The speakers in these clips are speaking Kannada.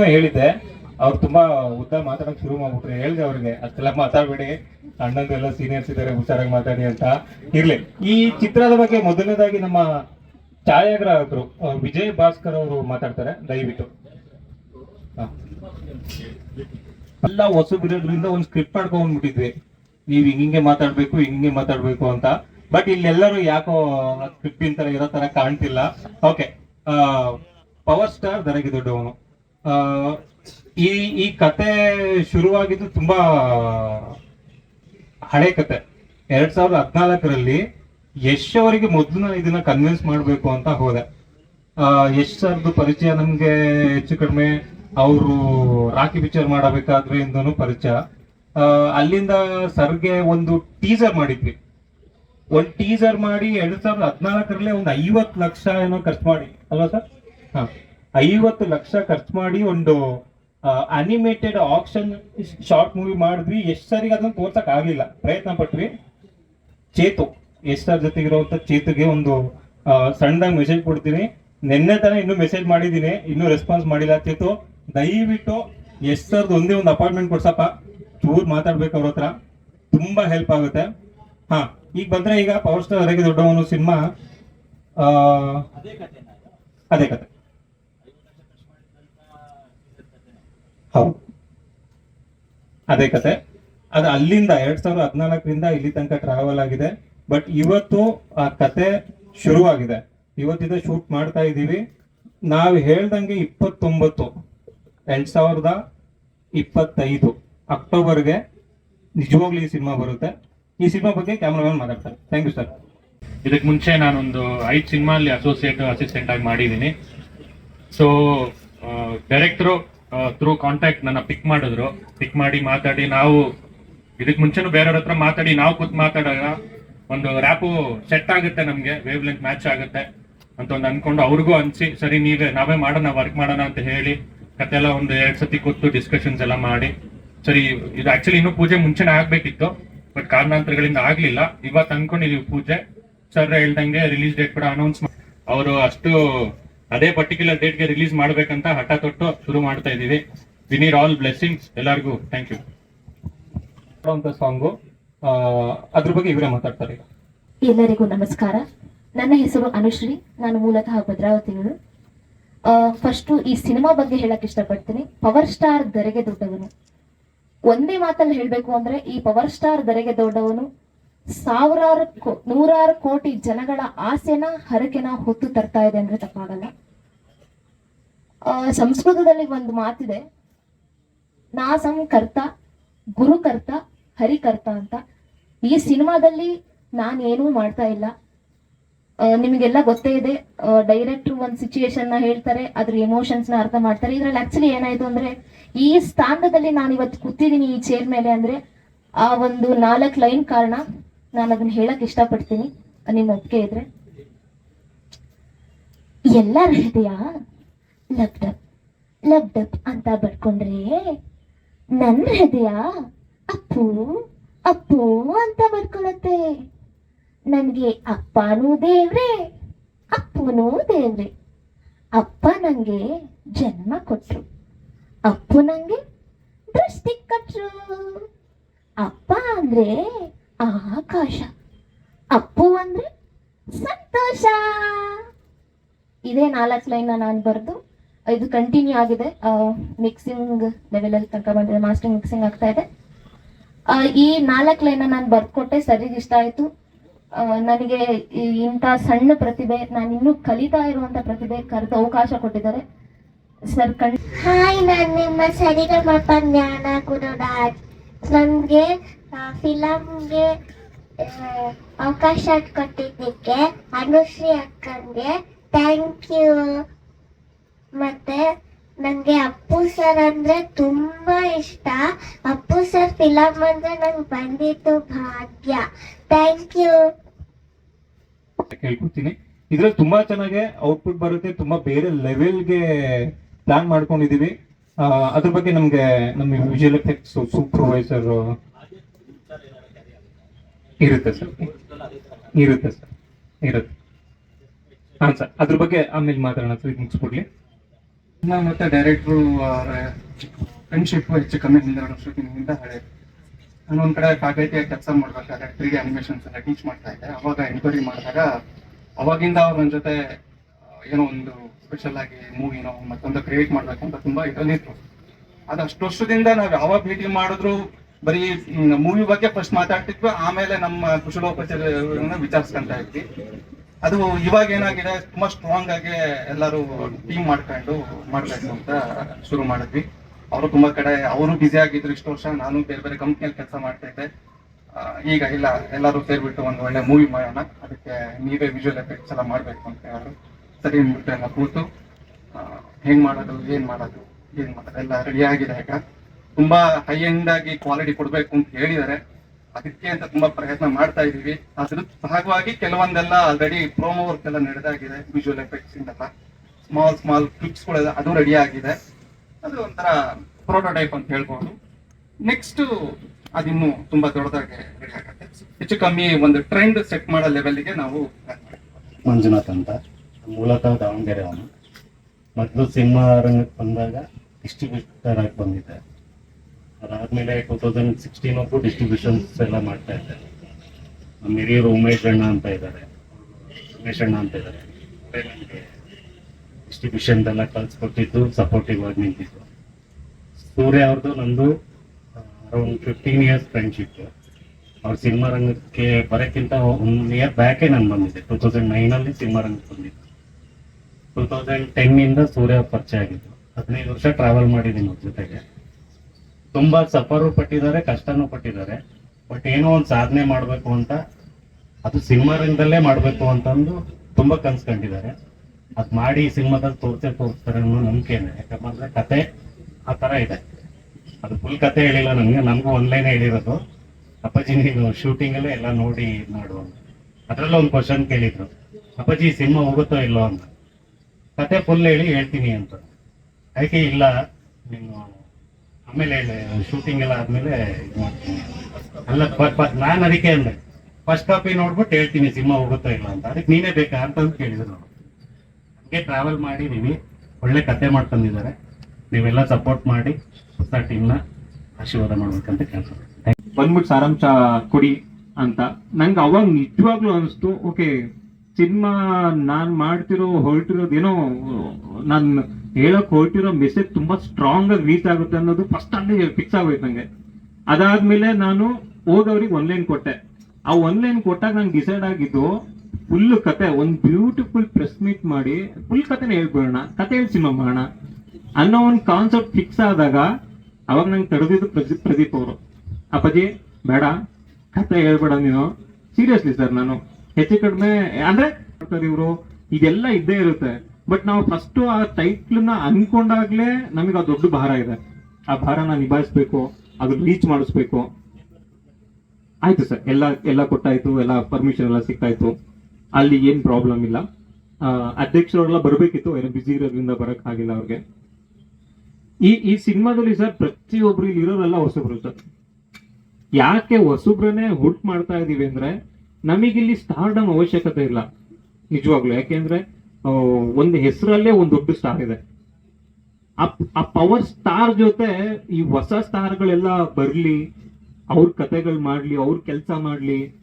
ಹೇಳಿದ್ದೆ ಅವ್ರು ತುಂಬಾ ಉದ್ದ ಮಾತಾಡಕ್ ಶುರು ಮಾಡ್ಬಿಟ್ರು. ಹೇಳಿದೆ ಅವ್ರಿಗೆ ಅಷ್ಟೆಲ್ಲ ಮಾತಾಡ್ಬೇಡಿ ಅಣ್ಣಂದೆಲ್ಲ ಸೀನಿಯರ್ಸ್ ಇದ್ದಾರೆ ಹುಷಾರಾಗಿ ಮಾತಾಡಿ ಅಂತ. ಇರ್ಲಿ. ಈ ಚಿತ್ರದ ಬಗ್ಗೆ ಮೊದಲನೇದಾಗಿ ನಮ್ಮ ಛಾಯಾಗ್ರಾಹಕರು ವಿಜಯ್ ಭಾಸ್ಕರ್ ಅವರು ಮಾತಾಡ್ತಾರೆ ದಯವಿಟ್ಟು. ಎಲ್ಲ ಹೊಸಬಿರೋದ್ರಿಂದ ಒಂದು ಸ್ಕ್ರಿಪ್ಟ್ ಮಾಡ್ಕೊಂಡ್ಬಿಟ್ಟಿದ್ವಿ. ನೀವ್ ಹಿಂಗೆ ಮಾತಾಡ್ಬೇಕು ಹಿಂಗೆ ಮಾತಾಡ್ಬೇಕು ಅಂತ. ಬಟ್ ಇಲ್ಲೆಲ್ಲರೂ ಯಾಕೋ ಸ್ಕ್ರಿಪ್ಟ್ ತರ ಇರೋ ತರ ಕಾಣ್ತಿಲ್ಲ. ಓಕೆ ಪವರ್ ಸ್ಟಾರ್ ದರಗಿ ದೊಡ್ಡವನು. ಆ, ಈ ಈ ಕತೆ ಶುರುವಾಗಿದ್ದು ತುಂಬಾ ಹಳೆ ಕತೆ. ಎರಡ್ ಸಾವಿರದ ಹದಿನಾಲ್ಕರಲ್ಲಿ ಯಶ್ ಅವರಿಗೆ ಮೊದಲು ನಾನು ಇದನ್ನ ಕನ್ವಿನ್ಸ್ ಮಾಡಬೇಕು ಅಂತ ಹೋದೆ. ಯಶ್ ಸರ್ದು ಪರಿಚಯ ನಮ್ಗೆ ಹೆಚ್ಚು ಕಡಿಮೆ ಅವರು ರಾಕಿ ಪಿಕ್ಚರ್ ಮಾಡಬೇಕಾದ್ರೆ ಇಂದನು ಪರಿಚಯ. ಅಲ್ಲಿಂದ ಸರ್ಗೆ ಒಂದು ಟೀಸರ್ ಮಾಡಿದ್ವಿ. ಒಂದು ಟೀಸರ್ ಮಾಡಿ ಎರಡ್ ಸಾವಿರದ ಹದಿನಾಲ್ಕರಲ್ಲೇ ಒಂದು ಐವತ್ತು ಲಕ್ಷ ಏನೋ ಖರ್ಚು ಮಾಡಿ. ಅಲ್ವಾ ಸರ್? ಹಾ. ಐವತ್ತು ಲಕ್ಷ ಖರ್ಚು ಮಾಡಿ ಒಂದು ಅನಿಮೇಟೆಡ್ ಆಕ್ಷನ್ ಶಾರ್ಟ್ ಮೂವಿ ಮಾಡಿದ್ವಿ. ಎಷ್ಟು ಸರಿಗೆ ಅದನ್ನ ತೋರ್ಸಕ್ ಆಗ್ಲಿಲ್ಲ ಪ್ರಯತ್ನ ಪಟ್ವಿ. ಚೇತು. ಎಷ್ಟರ ಜೊತೆಗೆ ಇರುವಂತ ಚೇತುಗೆ ಒಂದು ಸಣ್ಣದಾಗಿ ಮೆಸೇಜ್ ಕೊಡ್ತೀನಿ. ನಿನ್ನೆ ತಾನೇ ಇನ್ನೂ ಮೆಸೇಜ್ ಮಾಡಿದ್ದೀನಿ. ಇನ್ನೂ ರೆಸ್ಪಾನ್ಸ್ ಮಾಡಿಲ್ಲ ಚೇತು. ದಯವಿಟ್ಟು ಎಷ್ಟರ್ದು ಒಂದೇ ಒಂದು ಅಪಾಯಿಂಟ್ಮೆಂಟ್ ಕೊಡ್ಸಪ್ಪ. ಚೂರ್ ಮಾತಾಡ್ಬೇಕು ಅವ್ರ ಹತ್ರ. ತುಂಬಾ ಹೆಲ್ಪ್ ಆಗುತ್ತೆ. ಹಾ ಈಗ ಬಂದ್ರೆ ಈಗ ಪವರ್ ಸ್ಟಾರ್ ಹೊರಗೆ ದೊಡ್ಡವನು ಸಿನಿಮಾ ಅದೇ ಕತೆ ಹೌದು ಅದೇ ಕತೆ. ಅದು ಅಲ್ಲಿಂದ, ಎರಡ್ ಸಾವಿರದ ಹದಿನಾಲ್ಕರಿಂದ ಇಲ್ಲಿ ತನಕ ಟ್ರಾವೆಲ್ ಆಗಿದೆ. ಬಟ್ ಇವತ್ತು ಆ ಕತೆ ಶುರುವಾಗಿದೆ. ಇವತ್ತಿದ ಶೂಟ್ ಮಾಡ್ತಾ ಇದ್ದೀವಿ. ನಾವು ಹೇಳ್ದಂಗೆ ಇಪ್ಪತ್ತೊಂಬತ್ತು, ಎರಡ್ ಸಾವಿರದ ಇಪ್ಪತ್ತೈದು ಅಕ್ಟೋಬರ್ಗೆ ನಿಜವಾಗ್ಲೂ ಈ ಸಿನಿಮಾ ಬರುತ್ತೆ. ಈ ಸಿನಿಮಾ ಬಗ್ಗೆ ಕ್ಯಾಮ್ರಾಮನ್ ಮಾತಾಡ್ತಾರೆ. ಥ್ಯಾಂಕ್ ಯು ಸರ್ ಇದಕ್ಕೆ ಮುಂಚೆ ನಾನೊಂದು ಐದು ಸಿನಿಮಾ ಅಲ್ಲಿ ಅಸೋಸಿಯೇಟ್ ಅಸಿಸ್ಟೆಂಟ್ ಆಗಿ ಮಾಡಿದ್ದೀನಿ. ಸೊ ಡೈರೆಕ್ಟ್ರು ಥ್ರೂ ಕಾಂಟ್ಯಾಕ್ಟ್ ನನ್ನ ಪಿಕ್ ಮಾಡಿದ್ರು. ಪಿಕ್ ಮಾಡಿ ಮಾತಾಡಿ ನಾವು ಇದಕ್ಕೆ ಮುಂಚೆನೂ ಬೇರೆಯವ್ರ ಹತ್ರ ಮಾತಾಡಿ ನಾವು ಕೂತ್ ಮಾತಾಡೋಣ ಒಂದು ರ್ಯಾಪು ಸೆಟ್ ಆಗುತ್ತೆ ನಮಗೆ ವೇವ್ ಲೆಂತ್ ಮ್ಯಾಚ್ ಆಗುತ್ತೆ ಅಂತ ಒಂದು ಅನ್ಕೊಂಡು ಅವ್ರಿಗೂ ಅನ್ಸಿ, ಸರಿ, ನೀವೇ, ನಾವೇ ಮಾಡೋಣ ವರ್ಕ್ ಮಾಡೋಣ ಅಂತ ಹೇಳಿ ಕತೆ ಎಲ್ಲ ಒಂದು ಎರಡು ಸತಿ ಕೂತು ಡಿಸ್ಕಷನ್ಸ್ ಎಲ್ಲ ಮಾಡಿ. ಸರಿ, ಇದು ಆಕ್ಚುಲಿ ಇನ್ನೂ ಪೂಜೆ ಮುಂಚೆನೇ ಆಗ್ಬೇಕಿತ್ತು ಬಟ್ ಕಾರಣಾಂತರಗಳಿಂದ ಆಗ್ಲಿಲ್ಲ. ಇವತ್ತು ಅನ್ಕೊಂಡಿದೀವಿ ಪೂಜೆ. ಸರ್ ಹೇಳ್ದಂಗೆ ರಿಲೀಸ್ ಡೇಟ್ ಕೂಡ ಅನೌನ್ಸ್ ಅವರು ಅಷ್ಟು ಅದೇ ಪರ್ಟಿಕ್ಯುಲರ್ ಡೇಟ್ಗೆ ರಿಲೀಸ್ ಮಾಡ್ಬೇಕಂತ ಹಠ ತೊಟ್ಟು ಶುರು ಮಾಡ್ತಾ ಇದೀವಿ ವಿ ನೀರ್ ಆಲ್ ಬ್ಲೆಸ್ಸಿಂಗ್ಸ್ ಎಲ್ಲರಿಗೂ ಥ್ಯಾಂಕ್ ಯು ಸಾಂಗು ಅದ್ರ ಬಗ್ಗೆ ಇವರೇ ಮಾತಾಡ್ತಾರೆ ಎಲ್ಲರಿಗೂ ನಮಸ್ಕಾರ. ನನ್ನ ಹೆಸರು ಅನುಶ್ರೀ. ನಾನು ಮೂಲತಃ ಭದ್ರಾವತಿಯವರು. ಫಸ್ಟ್ ಈ ಸಿನಿಮಾ ಬಗ್ಗೆ ಹೇಳಕ್ ಇಷ್ಟಪಡ್ತೀನಿ. ಪವರ್ ಸ್ಟಾರ್ ದರೆಗೆ ದೊಡ್ಡವನು. ಒಂದೇ ಮಾತಲ್ಲಿ ಹೇಳಬೇಕು ಅಂದ್ರೆ ಈ ಪವರ್ ಸ್ಟಾರ್ ದರೆಗೆ ದೊಡ್ಡವನು ಸಾವಿರಾರು ನೂರಾರು ಕೋಟಿ ಜನಗಳ ಆಸೆನ ಹರಕೆನ ಹೊತ್ತು ತರ್ತಾ ಇದೆ ಅಂದ್ರೆ ತಪ್ಪಾಗಲ್ಲ. ಸಂಸ್ಕೃತದಲ್ಲಿ ಒಂದು ಮಾತಿದೆ. ನಾ ಸಂಕರ್ತ ಗುರುಕರ್ತ ಹರಿಕರ್ತ ಅಂತ. ಈ ಸಿನಿಮಾದಲ್ಲಿ ನಾನೇನೂ ಮಾಡ್ತಾ ಇಲ್ಲ. ನಿಮಗೆಲ್ಲ ಗೊತ್ತೇ ಇದೆ ಡೈರೆಕ್ಟ್ರು ಒಂದು ಸಿಚುಯೇಷನ್ನ ಹೇಳ್ತಾರೆ, ಅದ್ರ ಎಮೋಷನ್ಸ್ನ ಅರ್ಥ ಮಾಡ್ತಾರೆ. ಇದ್ರಲ್ಲಿ ಆಕ್ಚುಲಿ ಏನಾಯ್ತು ಅಂದ್ರೆ, ಈ ಸ್ಥಾನದಲ್ಲಿ ನಾನು ಇವತ್ತು ಕೂತಿದ್ದೀನಿ ಈ ಚೇರ್ ಮೇಲೆ ಅಂದ್ರೆ, ಆ ಒಂದು ನಾಲ್ಕು ಲೈನ್ ಕಾರಣ ನಾನು ಅದನ್ನ ಹೇಳಕ್ ಇಷ್ಟಪಡ್ತೀನಿ. ನಿಮ್ಮ ಒಪ್ಪಿಗೆ ಇದ್ರೆ. ಎಲ್ಲರ ಹೃದಯ ಲಬ್ಡಬ್ ಲಬ್ಡಬ್ ಅಂತ ಬರ್ಕೊಂಡ್ರೆ ನನ್ನ ಹೃದಯ ಅಪ್ಪು ಅಪ್ಪು ಅಂತ ಬರ್ಕೊಳತ್ತೆ. ನನ್ಗೆ ಅಪ್ಪನೂ ದೇವ್ರೆ ಅಪ್ಪನೂ ದೇವ್ರೆ. ಅಪ್ಪ ನಂಗೆ ಜನ್ಮ ಕೊಟ್ರು. ಅಪ್ಪು ನಂಗೆ ದೃಷ್ಟಿ ಕೊಟ್ರು. ಅಪ್ಪ ಅಂದ್ರೆ ಆಕಾಶ. ಅಪ್ಪು ಅಂದ್ರೆ ಸಂತೋಷ. ಇದೇ ನಾಲ್ಕು ಲೈನ್ ನಾನು ಬರೆದು, ಇದು ಕಂಟಿನ್ಯೂ ಆಗಿದೆ. ಮಿಕ್ಸಿಂಗ್ ಲೆವೆಲ್ ಅಲ್ಲಿ ತನಕ ಬಂದಿದೆ ಮಾಸ್ಟರ್ ಮಿಕ್ಸಿಂಗ್ ಆಗ್ತಾ ಇದೆ. ಈ ನಾಲ್ಕು ಲೈನ್ ನಾನು ಬರ್ಕೊಟ್ಟೆ ಸರಿಗೆ ಇಷ್ಟ ಆಯ್ತು. ನನಗೆ ಇಂಥ ಸಣ್ಣ ಪ್ರತಿಭೆ, ನಾನು ಇನ್ನೂ ಕಲಿತಾ ಇರುವಂತ ಪ್ರತಿಭೆ ಕರೆದು ಅವಕಾಶ ಕೊಟ್ಟಿದ್ದಾರೆ. ಸರ್ ಕಣ್ ಹಾಯ್ ನಾನು ನಿಮ್ಮ ಸರಿಗಮಪ ಜ್ಞಾನ ಗುರುರಾಜ್. ನನಗೆ ಫಿಲಮ್ಗೆ ಅವಕಾಶ ಕೊಟ್ಟಿದ್ದಕ್ಕೆ, ಅನುಶ್ರೀ ಅಕ್ಕಂಗೆ ಥ್ಯಾಂಕ್ ಯು ಮತ್ತೆ ನನಗೆ ಅಪ್ಪು ಸರ್ ಅಂದ್ರೆ ತುಂಬಾ ಇಷ್ಟ. ಅಪ್ಪು ಸರ್ ಫಿಲಮ್ ಅಂದ್ರೆ ನಂಗೆ ಬಂದಿದ್ದು ಭಾಗ್ಯ. ಥ್ಯಾಂಕ್ ಯು ಕೇಳ್ಕೊತೀನಿ ಇದ್ರಲ್ಲಿ ತುಂಬಾ ಚೆನ್ನಾಗಿ ಔಟ್ಪುಟ್ ಬರುತ್ತೆ, ತುಂಬಾ ಬೇರೆ ಲೆವೆಲ್ಗೆ ಪ್ಲಾನ್ ಮಾಡ್ಕೊಂಡಿದೀವಿ. ಅದ್ರ ಬಗ್ಗೆ ನಮ್ಗೆ ನಮ್ಮ ವಿಜುವಲ್ ಎಫೆಕ್ಟ್ಸ್ ಸೂಪರ್ವೈಸರ್ ಇರುತ್ತೆ ಸರ್. ಇರುತ್ತೆ ಸರ್. ಇರುತ್ತೆ. ಹಾಂ ಸರ್, ಅದ್ರ ಬಗ್ಗೆ ಆಮೇಲೆ ಮಾತಾಡೋಣ ಸರ್, ಇದು ಮುಗಿಸ್ಬಿಡ್ಲಿ ಮತ್ತೆ ಡೈರೆಕ್ಟ್ರು ಫ್ರೆಂಡ್ಶಿಪ್ ಹೆಚ್ಚು ಕಮ್ಮಿ ಒಂದೆರಡು ವರ್ಷಕ್ಕಿಂತ ಹಳೆ. ನಾನು ಒಂದ್ ಕಡೆ ಕಾಗೈತಿ ಕೆಲಸ ಮಾಡ್ಬೇಕಾದ್ರೆ ತ್ರೀ ಅನಿಮೇಷನ್ಸ್ ಎಲ್ಲ ಟೀಚ್ ಮಾಡ್ತಾ ಇದ್ದೆ. ಅವಾಗ ಎನ್ಕ್ವೈರಿ ಮಾಡಿದಾಗ ಅವಾಗಿಂದ ಅವ್ರ ನನ್ನ ಜೊತೆ ಏನೋ ಒಂದು ಸ್ಪೆಷಲ್ ಆಗಿ ಮೂವಿನೋ ಮತ್ತೊಂದು ಕ್ರಿಯೇಟ್ ಮಾಡ್ಬೇಕಂತ ತುಂಬಾ ಇದರಲ್ಲಿ ಇತ್ತು ಅದು ಅಷ್ಟು ವರ್ಷದಿಂದ ನಾವು ಯಾವಾಗ ಭೇಟಿ ಮಾಡಿದ್ರು ಬರೀ ಮೂವಿ ಬಗ್ಗೆ ಫಸ್ಟ್ ಮಾತಾಡ್ತಿದ್ವಿ, ಆಮೇಲೆ ನಮ್ಮ ಕುಶಲೋಪಚಾರ ವಿಚಾರಿಸ್ಕೊಂತ ಇದ್ವಿ. ಅದು ಇವಾಗ ಏನಾಗಿದೆ, ತುಂಬಾ ಸ್ಟ್ರಾಂಗ್ ಆಗಿ ಎಲ್ಲರೂ ಟೀಮ್ ಮಾಡ್ಕೊಂಡು ಮಾಡ್ಬೇಕು ಅಂತ ಶುರು ಮಾಡಿದ್ವಿ. ಅವರು ತುಂಬಾ ಕಡೆ, ಅವರು ಬ್ಯುಸಿ ಆಗಿದ್ರು ಇಷ್ಟು ವರ್ಷ, ನಾನು ಬೇರೆ ಬೇರೆ ಕಂಪ್ನಿಯಲ್ಲಿ ಕೆಲಸ ಮಾಡ್ತಾ ಇದ್ದೆ. ಈಗ ಇಲ್ಲ, ಎಲ್ಲರೂ ಸೇರ್ಬಿಟ್ಟು ಒಂದು ಒಳ್ಳೆ ಮೂವಿ ಮಾಡೋಣ, ಅದಕ್ಕೆ ನೀವೇ ವಿಜುವಲ್ ಎಫೆಕ್ಟ್ಸ್ ಎಲ್ಲ ಮಾಡ್ಬೇಕು ಅಂತ ಹೇಳೋರು ಸರಿ ಅಂದ್ಬಿಟ್ಟು ಎಲ್ಲ ಕೂತು ಹೆಂಗ್ ಮಾಡೋದು, ಏನ್ ಮಾಡೋದು ಏನ್ ಮಾಡೋದು, ಎಲ್ಲ ರೆಡಿ ಆಗಿದೆ ಈಗ. ತುಂಬಾ ಹೈ ಎಂಡ್ ಆಗಿ ಕ್ವಾಲಿಟಿ ಕೊಡಬೇಕು ಅಂತ ಹೇಳಿದ್ದಾರೆ. ಅದಕ್ಕೆ ಅಂತ ತುಂಬಾ ಪ್ರಯತ್ನ ಮಾಡ್ತಾ ಇದೀವಿ ಅದ್ರ ಭಾಗವಾಗಿ ಕೆಲವೊಂದೆಲ್ಲ ಆಲ್ರೆಡಿ ಪ್ರೋಮೋ ವರ್ಕ್ ಎಲ್ಲ ನಡೆದಾಗಿದೆ ವಿಜುವಲ್ ಎಫೆಕ್ಟ್ಸ್ ಇಂದೆಲ್ಲ. ಸ್ಮಾಲ್ ಸ್ಮಾಲ್ ಕ್ಲಿಪ್ಸ್ ಗಳೆಲ್ಲ ಅದು ರೆಡಿ ಆಗಿದೆ. ಅದು ಒಂಥರ ಪ್ರೋಟೋಟೈಪ್ ಅಂತ ಹೇಳ್ಬೋದು. ನೆಕ್ಸ್ಟ್ ಅದಿನ್ನು ತುಂಬಾ ದೊಡ್ಡದಾಗಿ ಹೆಚ್ಚು ಕಮ್ಮಿ ಒಂದು ಟ್ರೆಂಡ್ ಸೆಟ್ ಮಾಡೋ ಲೆವೆಲ್ಗೆ ನಾವು ಮಂಜುನಾಥ್ ಅಂತ. ಮೂಲತಃ ದಾವಣಗೆರೆ ಅವನು ಮೊದಲು ಸಿನಿಮಾ ರಂಗಕ್ಕೆ ಬಂದಾಗ ಡಿಸ್ಟ್ರಿಬ್ಯೂಟರ್ ಆಗಿ ಬಂದಿದ್ದೆ ಅದಾದ್ಮೇಲೆ ಟೂ ತೌಸಂಡ್ ಸಿಕ್ಸ್ಟೀನ್ ವರೆಗೂ ಡಿಸ್ಟ್ರಿಬ್ಯೂಷನ್ಸ್ ಎಲ್ಲ ಮಾಡ್ತಾ ಇದ್ದಾರೆ. ನಮ್ಮ ಹಿರಿಯರು ಉಮೇಶ್ ಅಣ್ಣ ಅಂತ ಇದ್ದಾರೆ. ಉಮೇಶ್ ಅಣ್ಣ ಅಂತ ಇದ್ದಾರೆ. ನನಗೆ ಡಿಸ್ಟ್ರಿಬ್ಯೂಷನ್ ಎಲ್ಲ ಕಳ್ಸಿಕೊಟ್ಟಿದ್ದು ಸಪೋರ್ಟಿವ್ ಆಗಿ ನಿಂತಿದ್ದು ಸೂರ್ಯ ಅವ್ರದ್ದು ನಂದು ಅರೌಂಡ್ ಫಿಫ್ಟೀನ್ ಇಯರ್ಸ್ ಫ್ರೆಂಡ್ಶಿಪ್ ಅವ್ರ ಸಿನಿಮಾ ರಂಗಕ್ಕೆ ಬರೋಕ್ಕಿಂತ ಒನ್ ಇಯರ್ ಬ್ಯಾಕೇ ನಾನು ಬಂದಿದ್ದೆ. ಟೂ ತೌಸಂಡ್ ನೈನಲ್ಲಿ ಸಿನಿಮಾ ರಂಗಕ್ಕೆ ಬಂದಿದ್ದು. ಟೂ ತೌಸಂಡ್ ಟೆನ್ನಿಂದ ಸೂರ್ಯ ಪರಿಚಯ ಆಗಿದ್ದು. ಹದಿನೈದು ವರ್ಷ ಟ್ರಾವೆಲ್ ಮಾಡಿದ್ದೀನಿ ಅವ್ರ ಜೊತೆಗೆ. ತುಂಬಾ ಸಫರು ಪಟ್ಟಿದ್ದಾರೆ, ಕಷ್ಟನೂ ಪಟ್ಟಿದ್ದಾರೆ. ಬಟ್ ಏನೋ ಒಂದು ಸಾಧನೆ ಮಾಡಬೇಕು ಅಂತ, ಅದು ಸಿನಿಮಾ ರಂಗದಲ್ಲೇ ಮಾಡಬೇಕು ಅಂತಂದು ತುಂಬಾ ಕನ್ಸ್ಕೊಂಡಿದ್ದಾರೆ ಅದು ಮಾಡಿ ಸಿನಿಮಾದಲ್ಲಿ ತೋರ್ಸೇ ತೋರಿಸ್ತಾರೆ ಅನ್ನೋ ಇದೆ. ಯಾಕಂದ್ರೆ ಕತೆ ಆ ತರ ಇದೆ. ಅದು ಫುಲ್ ಕತೆ ಹೇಳಿಲ್ಲ ನನಗೆ ನಮಗೂ ಒನ್ಲೈನ್ ಹೇಳಿರೋದು. ಅಪ್ಪಾಜಿ ನೀನು ಶೂಟಿಂಗಲ್ಲೇ ಎಲ್ಲ ನೋಡಿ ಇದು ಮಾಡು ಅದರಲ್ಲೂ ಒಂದು ಕ್ವಶನ್ ಕೇಳಿದ್ರು. ಅಪ್ಪಾಜಿ ಸಿನಿಮಾ ಹೋಗುತ್ತೋ ಇಲ್ಲೋ ಅಂತ. ಕತೆ ಫುಲ್ ಹೇಳಿ ಹೇಳ್ತೀನಿ ಅಂತ. ಅದಕ್ಕೆ ಇಲ್ಲ, ನೀನು ಆಮೇಲೆ ಶೂಟಿಂಗ್ ಎಲ್ಲ ಆದ್ಮೇಲೆ ಅಲ್ಲ ನಾನು ಅದಕ್ಕೆ ಅಂದೆ. ಫಸ್ಟ್ ಕಾಪಿ ನೋಡ್ಬಿಟ್ಟು ಹೇಳ್ತೀನಿ, ಸಿನಿಮಾ ಹೋಗುತ್ತಾ ಇಲ್ಲ ಅಂತ. ಅದಕ್ಕೆ ನೀನೇ ಬೇಕಾ ಅಂತ ಅಂದ್ ಕೇಳಿದ್ರು ಹಂಗೆ ಟ್ರಾವೆಲ್ ಮಾಡಿದೀವಿ ಒಳ್ಳೆ ಕತೆ ಮಾಡ್ಕೊಂಡಿದ್ದಾರೆ ನೀವೆಲ್ಲ ಸಪೋರ್ಟ್ ಮಾಡಿ, ಹೊಸ ಟೀಮ್ನ ಆಶೀರ್ವಾದ ಮಾಡ್ಬೇಕಂತ ಕೇಳ್ತಾರೆ ಬಂದ್ಬಿಟ್ಟು ಸಾರಾಂಶ ಕೊಡಿ ಅಂತ. ನಂಗೆ ಅವಾಗ ನಿಜವಾಗ್ಲೂ ಅನಿಸ್ತು ಓಕೆ ಸಿನಿಮಾ ನಾನ್ ಮಾಡ್ತಿರೋ, ಹೊರಟಿರೋದೇನೋ, ನಾನ್ ಹೇಳಕ್ ಹೊರಟಿರೋ ಮೆಸೇಜ್ ತುಂಬಾ ಸ್ಟ್ರಾಂಗ್ ಆಗಿ ರೀಚ್ ಆಗುತ್ತೆ ಅನ್ನೋದು ಫಸ್ಟ್ ಅಲ್ಲಿ ಫಿಕ್ಸ್ ಆಗೋಯ್ತು ನಂಗೆ. ಅದಾದ್ಮೇಲೆ ನಾನು ಹೋಗವ್ರಿಗೆ ಒನ್ಲೈನ್ ಕೊಟ್ಟೆ. ಆ ಒನ್ಲೈನ್ ಕೊಟ್ಟಾಗ ನಂಗೆ ಡಿಸೈಡ್ ಆಗಿದ್ದು ಫುಲ್ ಕತೆ, ಒಂದು ಬ್ಯೂಟಿಫುಲ್ ಪ್ರೆಸ್ ಮೀಟ್ ಮಾಡಿ ಫುಲ್ ಕತೆನ ಹೇಳ್ಬಿಡೋಣ, ಕತೆ ಹೇಳಿ ಸಿನಿಮಾ ಮಾಡೋಣ ಅನ್ನೋ ಒಂದು ಕಾನ್ಸೆಪ್ಟ್ ಫಿಕ್ಸ್ ಆದಾಗ, ಅವಾಗ ನಂಗೆ ತಡೆದಿದ್ದು ಪ್ರದೀಪ್ ಪ್ರದೀಪ್ ಅವರು. ಅಪ್ಪಾಜಿ, ಬೇಡ, ಕತೆ ಹೇಳ್ಬೇಡ ನೀನು. ಸೀರಿಯಸ್ಲಿ ಸರ್ ನಾನು. ಹೆಚ್ಚು ಕಡಿಮೆ, ಅಂದ್ರೆ ಇವರು, ಇದೆಲ್ಲ ಇದ್ದೇ ಇರುತ್ತೆ. ಬಟ್ ನಾವು ಫಸ್ಟ್ ಆ ಟೈಟ್ಲ್ನ ಅನ್ಕೊಂಡಾಗ್ಲೇ ನಮಗೆ ಆ ದೊಡ್ಡ ಭಾರ ಇದೆ. ಆ ಭಾರನ ನಿಭಾಯಿಸ್ಬೇಕು ಅದು ರೀಚ್ ಮಾಡಿಸ್ಬೇಕು. ಆಯ್ತು ಸರ್ ಎಲ್ಲ ಎಲ್ಲ ಕೊಟ್ಟಾಯ್ತು ಎಲ್ಲ ಪರ್ಮಿಷನ್ ಎಲ್ಲ ಸಿಕ್ತಾಯ್ತು ಅಲ್ಲಿ ಏನ್ ಪ್ರಾಬ್ಲಮ್ ಇಲ್ಲ. ಆ, ಅಧ್ಯಕ್ಷರೆಲ್ಲ ಬರ್ಬೇಕಿತ್ತು ಏನೋ ಬಿಸಿ ಇರೋದ್ರಿಂದ ಬರಕ್ ಆಗಿಲ್ಲ ಅವ್ರಿಗೆ. ಈ ಈ ಸಿನಿಮಾದಲ್ಲಿ ಸರ್ ಪ್ರತಿಯೊಬ್ರು ಇಲ್ಲಿ ಇರೋರೆಲ್ಲ ಹೊಸಬ್ರು ಸರ್. ಯಾಕೆ ಹೊಸಬ್ರನ್ನೇ ಹುಟ್ ಮಾಡ್ತಾ ಇದೀವಿ ಅಂದ್ರೆ ನಮಗಿಲ್ಲಿ ಸ್ಟಾರ್ಡಮ್ ಅವಶ್ಯಕತೆ ಇಲ್ಲ. ನಿಜವಾಗ್ಲು ಯಾಕೆಂದ್ರೆ ಒಂದು ಹೆಸರಲ್ಲೇ ಒಂದು ದೊಡ್ಡ ಸ್ಟಾರ್ ಇದೆ. ಆ- ಪವರ್ ಸ್ಟಾರ್ ಜೊತೆ ಈ ಹೊಸ ಸ್ಟಾರ್ಗಳೆಲ್ಲ ಬರ್ಲಿ, ಅವ್ರ ಕತೆಗಳು ಮಾಡ್ಲಿ, ಅವ್ರ ಕೆಲಸ ಮಾಡ್ಲಿ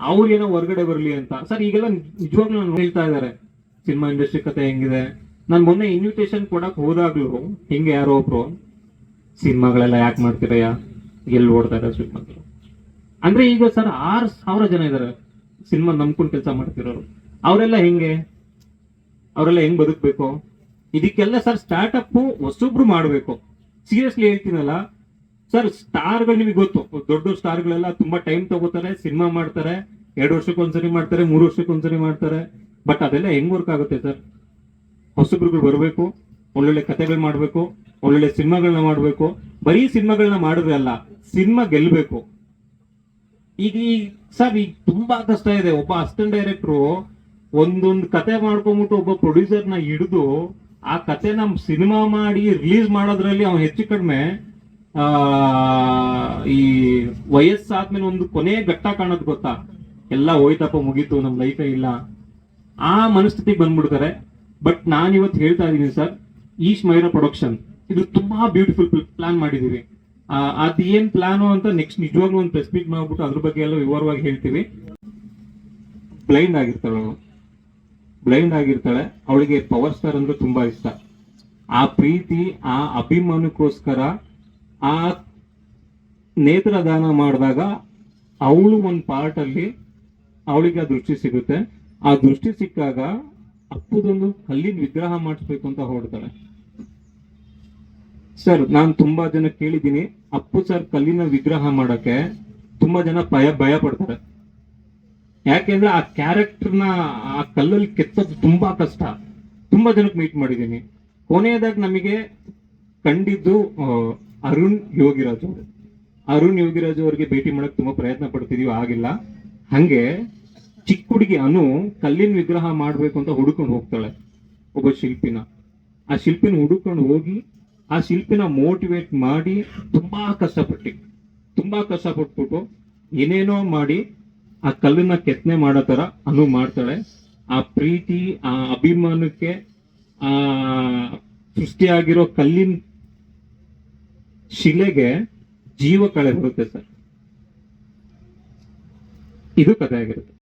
ಅವ್ರೇನೋ ಹೊರಗಡೆ ಬರ್ಲಿ ಅಂತ. ಸರ್, ಈಗೆಲ್ಲ ನಿಜವಾಗ್ಲೂ ನಾನು ಹೇಳ್ತಾ ಇದ್ದಾರೆ, ಸಿನಿಮಾ ಇಂಡಸ್ಟ್ರಿ ಕತೆ ಹೆಂಗಿದೆ. ನಾನು ಮೊನ್ನೆ ಇನ್ವಿಟೇಷನ್ ಕೊಡಕ್ ಹೋದಾಗ್ಲೂ ಹಿಂಗೆ ಯಾರೋ ಒಬ್ರು, ಸಿನಿಮಾಗಳೆಲ್ಲ ಯಾಕೆ ಮಾಡ್ತೀರಯ್ಯ ಎಲ್ಲಿ ಇದ್ದಾರೆ ಶ್ರೀಮಂತರು ಅಂದ್ರೆ ಈಗ ಸರ್, ಆರ್ ಸಾವಿರ ಜನ ಇದಾರೆ, ಸಿನಿಮಾ ನಂಬ್ಕೊಂಡು ಕೆಲಸ ಮಾಡ್ತಿರೋರು. ಅವರೆಲ್ಲ ಹೆಂಗೆ? ಅವರೆಲ್ಲ ಹೆಂಗ್ ಬದುಕ್ಬೇಕು? ಇದಕ್ಕೆಲ್ಲ ಸರ್ ಸ್ಟಾರ್ಟ್ಅಪ್ ಹೊಸೊಬ್ರು ಮಾಡಬೇಕು. ಸೀರಿಯಸ್ಲಿ ಹೇಳ್ತೀನಲ್ಲ ಸರ್ ಸ್ಟಾರ್ಗಳು ನಿಮಗೆ ಗೊತ್ತು. ದೊಡ್ಡ ಸ್ಟಾರ್ಗಳೆಲ್ಲ ತುಂಬಾ ಟೈಮ್ ತಗೋತಾರೆ ಸಿನಿಮಾ ಮಾಡ್ತಾರೆ, ಎರಡು ವರ್ಷಕ್ಕೊಂದ್ಸರಿ ಮಾಡ್ತಾರೆ, ಮೂರು ವರ್ಷಕ್ಕೊಂದ್ಸರಿ ಮಾಡ್ತಾರೆ. ಬಟ್ ಅದೆಲ್ಲ ಹೆಂಗ್ ವರ್ಕ್ ಆಗುತ್ತೆ ಸರ್ ಹೊಸಬ್ರುಗಳು ಬರಬೇಕು, ಒಳ್ಳೊಳ್ಳೆ ಕಥೆಗಳು ಮಾಡಬೇಕು, ಒಳ್ಳೊಳ್ಳೆ ಸಿನಿಮಾಗಳನ್ನ ಮಾಡಬೇಕು. ಬರೀ ಸಿನಿಮಾಗಳನ್ನ ಮಾಡಿದ್ರೆ ಅಲ್ಲ, ಸಿನಿಮಾ ಗೆಲ್ಬೇಕು. ಈಗ ಈ ಸರ್ ಈಗ ತುಂಬಾ ಕಷ್ಟ ಇದೆ. ಒಬ್ಬ ಅಸಿಸ್ಟೆಂಟ್ ಡೈರೆಕ್ಟ್ರು ಒಂದೊಂದು ಕತೆ ಮಾಡ್ಕೊಂಬಿಟ್ಟು ಒಬ್ಬ ಪ್ರೊಡ್ಯೂಸರ್ನ ಹಿಡಿದು ಆ ಕತೆ ನಮ್ ಸಿನಿಮಾ ಮಾಡಿ ರಿಲೀಸ್ ಮಾಡೋದ್ರಲ್ಲಿ ಅವ್ನು ಹೆಚ್ಚು ಕಡಿಮೆ, ಆ, ಈ ವಯಸ್ಸಾದ್ಮೇಲೆ ಒಂದು ಕೊನೆ ಘಟ್ಟ ಕಾಣೋದು ಗೊತ್ತಾ? ಎಲ್ಲ ಹೋಯ್ತಪ್ಪ, ಮುಗೀತು, ನಮ್ ಲೈಫೇ ಇಲ್ಲ. ಆ ಮನಸ್ಥಿತಿಗೆ ಬಂದ್ಬಿಡ್ತಾರೆ. ಬಟ್ ನಾನು ಇವತ್ತು ಹೇಳ್ತಾ ಇದ್ದೀನಿ ಸರ್, ಈಶ್ ಮೈರಾ ಪ್ರೊಡಕ್ಷನ್ ಇದು ತುಂಬಾ ಬ್ಯೂಟಿಫುಲ್ ಪ್ಲಾನ್ ಮಾಡಿದೀವಿ ಅದ್ ಏನ್ ಪ್ಲಾನು ಅಂತ ನೆಕ್ಸ್ಟ್ ನಿಜವಾಗ್ಲೂ ಒಂದು ಪ್ರೆಸ್ ಮೀಟ್ ಮಾಡ್ಬಿಟ್ಟು ಅದ್ರ ಬಗ್ಗೆ ಎಲ್ಲ ವಿವರವಾಗಿ ಹೇಳ್ತೀವಿ. ಬ್ಲೈಂಡ್ ಆಗಿರ್ತಾರೆ ಅವಳು ಬ್ಲೈಂಡ್ ಆಗಿರ್ತಾಳೆ, ಅವಳಿಗೆ ಪವರ್ ಸ್ಟಾರ್ ಅಂದ್ರೆ ತುಂಬಾ ಇಷ್ಟ. ಆ ಪ್ರೀತಿ, ಆ ಅಭಿಮಾನಕ್ಕೋಸ್ಕರ ಆ ನೇತ್ರದಾನ ಮಾಡಿದಾಗ ಅವಳು ಒಂದು ಪಾರ್ಟ್ ಅಲ್ಲಿ ಅವಳಿಗೆ ಆ ದೃಷ್ಟಿ ಸಿಗುತ್ತೆ. ಆ ದೃಷ್ಟಿ ಸಿಕ್ಕಾಗ ಅಪ್ಪುದೊಂದು ಕಲ್ಲಿನ ವಿಗ್ರಹ ಮಾಡಿಸ್ಬೇಕು ಅಂತ ಹೊರಡ್ತಾಳೆ. ಸರ್, ನಾನು ತುಂಬಾ ಜನ ಕೇಳಿದ್ದೀನಿ, ಅಪ್ಪು ಸರ್ ಕಲ್ಲಿನ ವಿಗ್ರಹ ಮಾಡಕ್ಕೆ ತುಂಬಾ ಜನ ಭಯ ಭಯ ಪಡ್ತಾರೆ. ಯಾಕೆಂದ್ರೆ ಆ ಕ್ಯಾರೆಕ್ಟರ್ನ ಆ ಕಲ್ಲಲ್ಲಿ ಕೆತ್ತೋದು ತುಂಬಾ ಕಷ್ಟ. ತುಂಬಾ ಜನಕ್ಕೆ ಮೀಟ್ ಮಾಡಿದ್ದೀನಿ. ಕೊನೆಯದಾಗಿ ನಮಗೆ ಕಂಡಿದ್ದು ಅರುಣ್ ಯೋಗಿರಾಜ್ ಅವರು. ಅರುಣ್ ಯೋಗಿರಾಜ್ ಅವರಿಗೆ ಭೇಟಿ ಮಾಡಕ್ ತುಂಬಾ ಪ್ರಯತ್ನ ಪಡ್ತಿದೀವಿ, ಆಗಿಲ್ಲ. ಹಂಗೆ ಚಿಕ್ಕ ಹುಡುಗಿ ಅನು ಕಲ್ಲಿನ ವಿಗ್ರಹ ಮಾಡ್ಬೇಕು ಅಂತ ಹುಡುಕೊಂಡು ಹೋಗ್ತಾಳೆ, ಒಬ್ಬ ಶಿಲ್ಪಿನ. ಆ ಶಿಲ್ಪಿನ ಹುಡುಕೊಂಡು ಹೋಗಿ, ಆ ಶಿಲ್ಪಿನ ಮೋಟಿವೇಟ್ ಮಾಡಿ ತುಂಬಾ ಕಷ್ಟಪಟ್ಟು. ತುಂಬಾ ಕಷ್ಟಪಟ್ಬಿಟ್ಟು ಏನೇನೋ ಮಾಡಿ ಆ ಕಲ್ಲನ್ನ ಕೆತ್ತನೆ ಮಾಡೋ ತರ ಅನು ಮಾಡ್ತಾಳೆ. ಆ ಪ್ರೀತಿ, ಆ ಅಭಿಮಾನಕ್ಕೆ, ಆ ಸೃಷ್ಟಿಯಾಗಿರೋ ಕಲ್ಲಿನ ಶಿಲೆಗೆ ಜೀವ ಕಳೆ ಬರುತ್ತೆ ಸರ್. ಇದು ಕಥೆ ಆಗಿರುತ್ತೆ